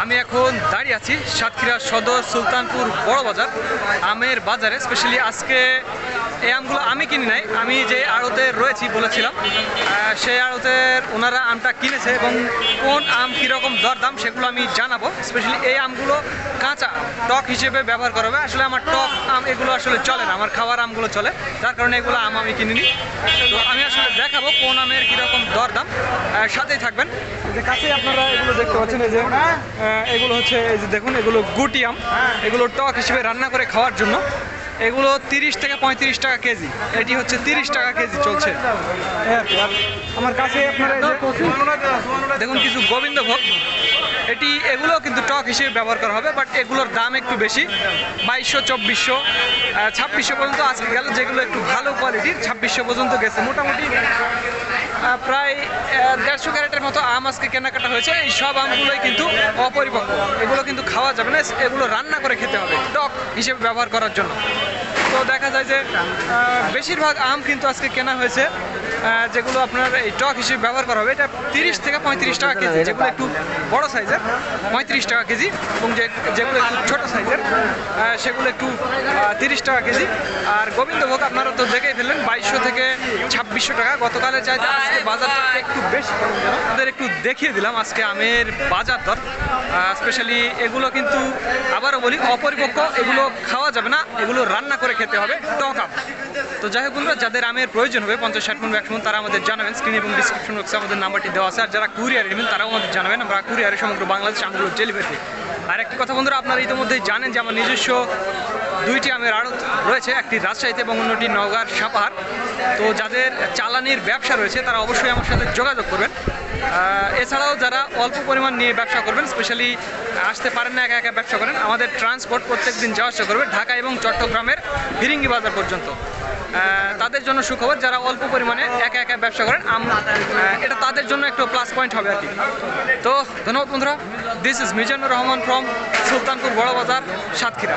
আমি এখন দাঁড়িয়ে আছি সাতক্ষীরা সদর সুলতানপুর বড় বাজার, আমের বাজারে। স্পেশালি আজকে এই আমগুলো আমি কিনি নাই, আমি যে আড়তে রয়েছি বলেছিলাম সেই আড়তের ওনারা আমটা কিনেছে এবং কোন আম কীরকম দরদাম সেগুলো আমি জানাব। স্পেশালি এই আমগুলো কাঁচা টক হিসেবে ব্যবহার করা হবে। আসলে আমার টক আম এগুলো আসলে চলে না, আমার খাওয়ার আমগুলো চলে, যার কারণে এগুলো আম আমি কিনিনি। তো আমি আসলে দেখাবো কোন আমের কীরকম সাথেই থাকবেন। যে কাছেই আপনারা এগুলো দেখতে পাচ্ছেন এই যে এগুলো হচ্ছে এই যে দেখুন এগুলো গুটি আম এগুলো টক হিসেবে রান্না করে খাওয়ার জন্য। এগুলো তিরিশ থেকে পঁয়ত্রিশ টাকা কেজি। এটি হচ্ছে তিরিশ টাকা কেজি চলছে। হ্যাঁ, আমার কাছে আপনারা দেখুন কিছু গোবিন্দভোগ। এটি এগুলো কিন্তু টক হিসেবে ব্যবহার করা হবে বাট এগুলোর দাম একটু বেশি। বাইশশো চব্বিশশো ছাব্বিশশো পর্যন্ত আজকে গেল যেগুলো একটু ভালো কোয়ালিটির ছাব্বিশশো পর্যন্ত গেছে। মোটামুটি প্রায় দেড়শো ক্যারেটের মতো আম আজকে কেনাকাটা হয়েছে। এই সব আমগুলোই কিন্তু অপরিপক্ক। এগুলো কিন্তু খাওয়া যাবে না, এগুলো রান্না করে খেতে হবে, টক হিসেবে ব্যবহার করার জন্য। তো দেখা যায় যে বেশিরভাগ আম কিন্তু আজকে কেনা হয়েছে। যেগুলো আপনার এই টক হিসেবে ব্যবহার করা হবে, এটা তিরিশ থেকে পঁয়ত্রিশ টাকা কেজি, যেগুলো একটু বড় সাইজের, পঁয়ত্রিশ টাকা কেজি, এবং যে যেগুলো একটু ছোটো সাইজের সেগুলো একটু তিরিশ টাকা কেজি। আর গোবিন্দভোগ আপনারা তো দেখেই ফেললেন, বাইশশো থেকে ছাব্বিশশো টাকা। গতকালের চাইতে আজকে বাজারটা একটু বেশি। আমাদের একটু দেখিয়ে দিলাম আজকে আমের বাজার দর। স্পেশালি এগুলো কিন্তু আবারও বলি, অপরিপক্ক, এগুলো খাওয়া যাবে না, এগুলো রান্না করে খেতে হবে, টক আম। তো যাই হোক বন্ধুরা, যাদের আমের প্রয়োজন হবে, পঞ্চাশ ষাট একশো তারা আমাদের জানাবেন স্ক্রিন এবং ডিসক্রিপশন বক্সে আমাদের নাম্বারটি দেওয়া আছে। আর যারা কুরিয়ার নেবেন, তারাও আমাদের জানাবেন। আমরা কুরিয়ারে সমগ্র বাংলাদেশ আমগুলো ডেলিভারি আর একটি কথা বন্ধুরা, আপনারা ইতিমধ্যেই জানেন যে আমার নিজস্ব দুইটি আমের আড়ত রয়েছে, একটি রাজশাহীতে এবং অন্যটি নওগাঁর সাপাহার। তো যাদের চালানির ব্যবসা রয়েছে, তারা অবশ্যই আমার সাথে যোগাযোগ করবেন। এছাড়াও যারা অল্প পরিমাণ নিয়ে ব্যবসা করবেন স্পেশালি আসতে পারেন না, একা একা ব্যবসা করেন, আমাদের ট্রান্সপোর্ট প্রত্যেক দিন যাওয়া আসা করবে ঢাকা এবং চট্টগ্রামের ফিরিঙ্গি বাজার পর্যন্ত। তাদের জন্য সুখবর, যারা অল্প পরিমাণে একা একা ব্যবসা করেন এটা তাদের জন্য একটু প্লাস পয়েন্ট হবে আর কি। তো ধন্যবাদ বন্ধুরা this is Mizanur Rahman from Sultanpur Boro Bazar Satkhira.